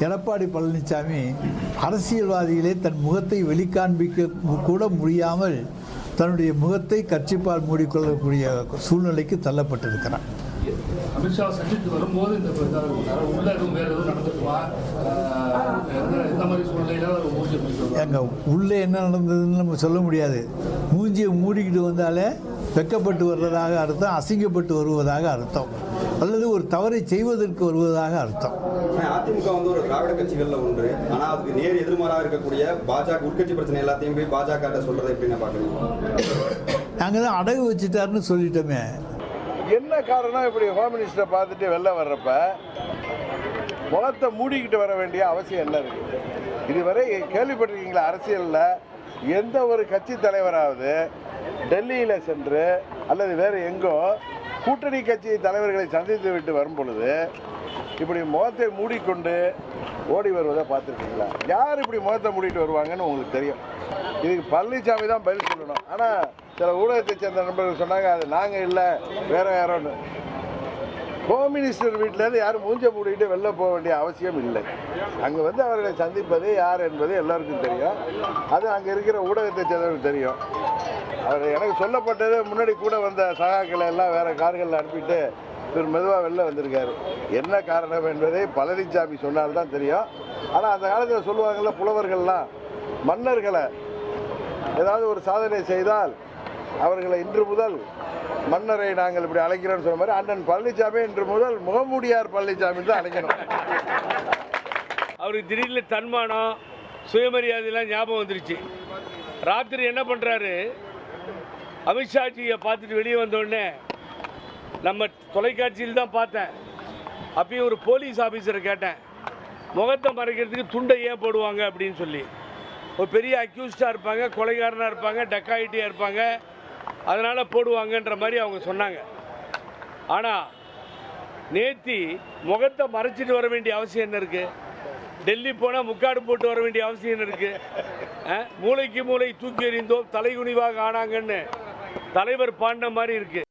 எடப்பாடி பழனிசாமி அரசியல்வாதிகளே தன் முகத்தை வெளிக்காண்பிக்க கூட முடியாமல் தன்னுடைய முகத்தை கட்சிப்பால் மூடிக்கொள்ளக்கூடிய சூழ்நிலைக்கு தள்ளப்பட்டிருக்கிறார். அமித்ஷா சந்தித்து வரும்போது இந்த இதாக இருந்தாரு. உள்ள எதுவும் வேற எதுவும் நடந்துக்குமா? ஆஹ் எந்த- எந்த மாதிரி சூழ்நிலையில அவர் மூஞ்சி முடிச்சு எங்க உள்ளே என்ன நடந்ததுன்னு நம்ம சொல்ல முடியாது. மூஞ்சியை மூடிக்கிட்டு வந்தாலே வெக்கப்பட்டு வர்றதாக அர்த்தம் அசிங்கப்பட்டு வருவதாக அர்த்தம். அல்லது ஒரு தவறை செய்வதற்கு வருவதாக அர்த்தம். அதிமுக வந்து ஒரு திராவிட கட்சிகள்ல ஒன்று. ஆனா அதுக்கு நேர் எதிர்மாறாக இருக்கக்கூடிய பாஜக உட்கட்சி பிரச்சனை எல்லாத்தையும் போய் பாஜக சொல்றதை எப்படி நான் பாக்குறீங்க நாங்கள் தான் அடகு வச்சுட்டாருன்னு சொல்லிட்டோமே. என்ன காரணம்? இப்படி ஹோம் மினிஸ்டரை பார்த்துட்டு வெளில வர்றப்ப முகத்தை மூடிக்கிட்டு வர வேண்டிய அவசியம் என்ன இருக்கு? இதுவரை கேள்விப்பட்டிருக்கீங்களா அரசியலில்? எந்த ஒரு கட்சி தலைவராவது டெல்லியில் சென்று அல்லது வேறு எங்கோ கூட்டணி கட்சி தலைவர்களை சந்தித்து விட்டு வரும் பொழுது இப்படி முகத்தை மூடிக்கொண்டு ஓடி வருவதை பார்த்துருக்கீங்களா? யார் இப்படி முகத்தை மூடிட்டு வருவாங்கன்னு உங்களுக்கு தெரியும். இதுக்கு பழனிசாமி தான் பதில் சொல்லணும். ஆனால் சில ஊடகத்தை சேர்ந்த நண்பர்கள் சொன்னாங்க அது நாங்கள் இல்லை வேற யாரோன்னு. ஹோம் மினிஸ்டர் வீட்டிலேருந்து யாரும் மூஞ்ச மூடிட்டு வெளில போக வேண்டிய அவசியம் இல்லை. அங்கே வந்து அவர்களை சந்திப்பது யார் என்பது எல்லாருக்கும் தெரியும். அது அங்கே இருக்கிற ஊடகத்தை சேர்ந்தவர்களுக்கு தெரியும். அவர் எனக்கு சொல்லப்பட்டது முன்னாடி கூட வந்த சகாக்களை எல்லாம் வேறு கார்களில் அனுப்பிட்டு இவர் மெதுவாக வெளில வந்திருக்காரு. என்ன காரணம் என்பதை பழனிசாமி சொன்னால்தான் தெரியும். ஆனால் அந்த காலத்தில் சொல்லுவாங்கள்ல புலவர்கள்லாம் மன்னர்களை ஏதாவது ஒரு சாதனை செய்தால் அவர்களை இன்று முதல் மன்னரை நாங்கள் இப்படி அழைக்கிறோம்னு சொன்ன மாதிரி அண்ணன் பழனிசாமி இன்று முதல் முகமூடியார் பழனிசாமி தான் அழைக்கணும். அவருக்கு திடீர்னு தன்மானம் சுயமரியாதையெல்லாம் ஞாபகம் வந்துருச்சு. ராத்திரி என்ன பண்ணுறாரு அமித்ஷாஜியை பார்த்துட்டு வெளியே வந்தோடனே நம்ம தொலைக்காட்சியில் தான் பார்த்தேன். அப்பயும் ஒரு போலீஸ் ஆஃபீஸரை கேட்டேன். முகத்தை மறைக்கிறதுக்கு துண்டை ஏன் போடுவாங்க அப்படின்னு சொல்லி. ஒரு பெரிய அக்யூஸ்டாக இருப்பாங்க கொலைகாரனாக இருப்பாங்க டக்காயிட்டியாக இருப்பாங்க. அதனால் போடுவாங்கன்ற மாதிரி அவங்க சொன்னாங்க. ஆனால் நேத்தி முகத்தை மறைச்சிட்டு வர வேண்டிய அவசியம் என்ன இருக்குது டெல்லி போனால் முக்காடு போட்டு வர வேண்டிய அவசியம் என்ன இருக்குது மூளைக்கு மூளை தூக்கி எறிந்தோம் தலைகுனிவாக ஆனாங்கன்னு தலைவர் பாடின மாதிரி இருக்குது